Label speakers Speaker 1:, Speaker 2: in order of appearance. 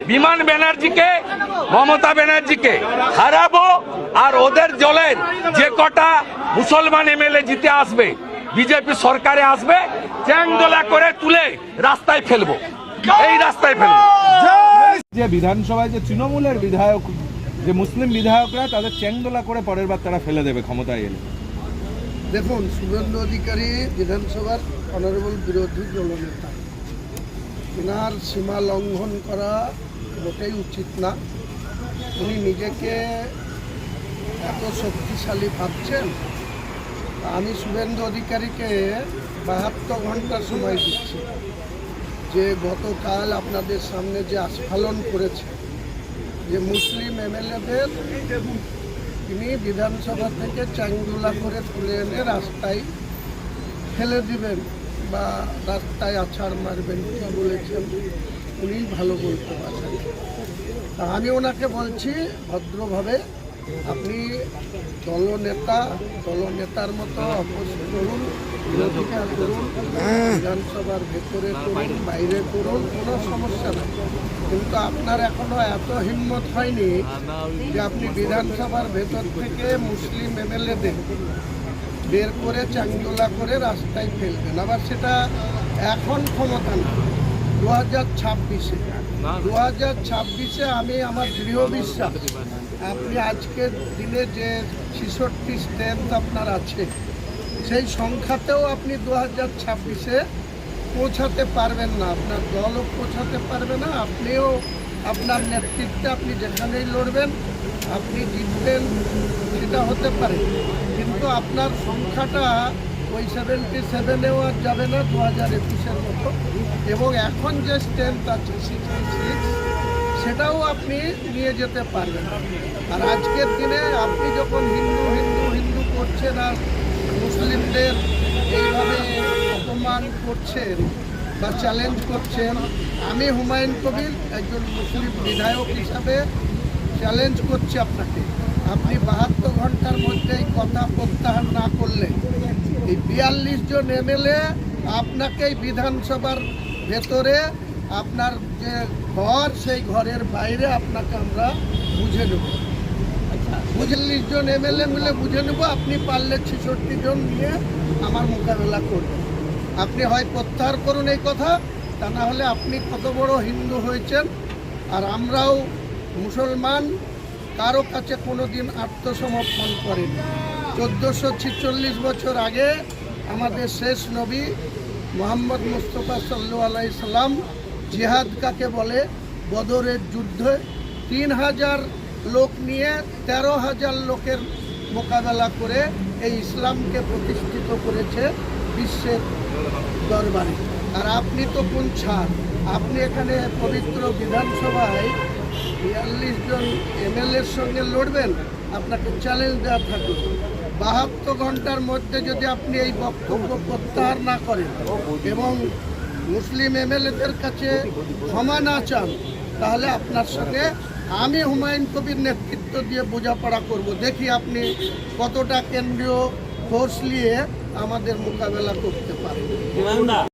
Speaker 1: বিমান ব্যানার্জিকে মমতা ব্যানার্জিকে হারাবো আর ওদের জলের যে কটা মুসলমান এমএলএ জিতে আসবে বিজেপি সরকারে আসবে চ্যাংদোলা করে তুলে রাস্তায় ফেলব। এই রাস্তায় ফেলব।
Speaker 2: যে বিধানসভায় যে তৃণমূলের বিধায়ক যে মুসলিম বিধায়করা তাদের চ্যাংদোলা করে পরের বার তারা ফেলে দেবে ক্ষমতায় এলে।
Speaker 3: দেখুন শুভেন্দু অধিকারী বিধানসভার অনারেবল বিরোধী দলনেতা। এনার সীমা লঙ্ঘন করা মোটেই উচিত না। উনি নিজেকে এত শক্তিশালী ভাবছেন আমি শুভেন্দু অধিকারীকে বাহাত্তর ঘণ্টা সময় দিচ্ছি, যে গতকাল আপনাদের সামনে যে আস্ফালন করেছে, যে মুসলিম এমএলএদের তিনি বিধানসভা থেকে চাঙ্গুলা করে তুলে এনে রাস্তায় ফেলে দিবেন বা রাস্তায় আছাড় মারবেন, কি বলেছেন? উনি ভালো বলতে পারেন তা আমি ওনাকে বলছি, ভদ্রভাবে, আপনি দলনেতা, দলনেতার মতো অপোজ করুন বিরোধিতা করুন, বিধানসভার ভেতরে করুন, বাইরে করুন, কোনো সমস্যা নেই। কিন্তু আপনার এখনও এত হিম্মত হয়নি যে আপনি বিধানসভার ভেতর থেকে মুসলিম এমএলএদের বের করে চাঙ্গোলা করে রাস্তায় ফেলবেন। আবার সেটা এখন ক্ষমতা না। দু হাজার ছাব্বিশে দু হাজার ছাব্বিশে আমি আমার দৃঢ় বিশ্বাস আপনি আজকের দিনে যে ছেষট্টি স্ট্রেংথ আপনার আছে সেই সংখ্যাতেও আপনি দু হাজার ছাব্বিশে পৌঁছাতে পারবেন না। আপনার দলও পৌঁছাতে পারবে না আপনিও আপনার নেতৃত্বে আপনি যেখানেই লড়বেন আপনি জিতবেন সেটা হতে পারে। কিন্তু আপনার সংখ্যাটা ওই সেভেন্টি সেভেনেও আর যাবে না, দু হাজার একুশের মতো। এবং এখন যে স্ট্রেংথ আছে সিক্সটি সিক্স সেটাও আপনি নিয়ে যেতে পারবেন। আর আজকের দিনে আপনি যখন হিন্দু হিন্দু হিন্দু করছেন আর মুসলিমদের এইভাবে অপমান করছেন বা চ্যালেঞ্জ করছেন, আমি হুমায়ুন কবির একজন মুসলিম বিধায়ক হিসাবে চ্যালেঞ্জ করছি আপনাকে। আপনি বাহাত্তর ঘণ্টার মধ্যে কথা প্রত্যাহার না করলে এই বিয়াল্লিশ জন এমএলএ আপনাকে এই বিধানসভার ভেতরে আপনার যে ঘর, সেই ঘরের বাইরে আপনাকে আমরা বুঝে নেব। বুঝল্লিশ জন এমএলএ মিলে বুঝে নেব, আপনি পারলে ছেষট্টি জন নিয়ে আমার মোকাবেলা করবেন। আপনি হয় প্রত্যাহার করুন এই কথা, তা না হলে আপনি কত বড় হিন্দু হয়েছেন, আর আমরাও মুসলমান কারও কাছে কোনো দিন আত্মসমর্পণ করেনি। চোদ্দোশো ছিচল্লিশ বছর আগে আমাদের শেষ নবী মোহাম্মদ মুস্তফা সাল্লু আলাই সাল্লাম জিহাদ কাকে বলে? বদরের যুদ্ধে তিন হাজার লোক নিয়ে তেরো হাজার লোকের মোকাবেলা করে এই ইসলামকে প্রতিষ্ঠিত করেছে বিশ্বের দরবারে। আর আপনি তো কোন ছাড়? আপনি এখানে পবিত্র বিধানসভায় বিয়াল্লিশ জন এমএলএর সঙ্গে লড়বেন, আপনাকে চ্যালেঞ্জ দেওয়া থাকবে। বাহাত্তর ঘণ্টার মধ্যে যদি আপনি এই বক্তব্য প্রত্যাহার না করেন এবং মুসলিম এমএলএদের কাছে ক্ষমা না চান, তাহলে আপনার সঙ্গে আমি হুমায়ুন কবির নেতৃত্ব দিয়ে বোঝাপড়া করব। দেখি আপনি কতটা কেন্দ্রীয় ফোর্স নিয়ে আমাদের মোকাবেলা করতে পারেন।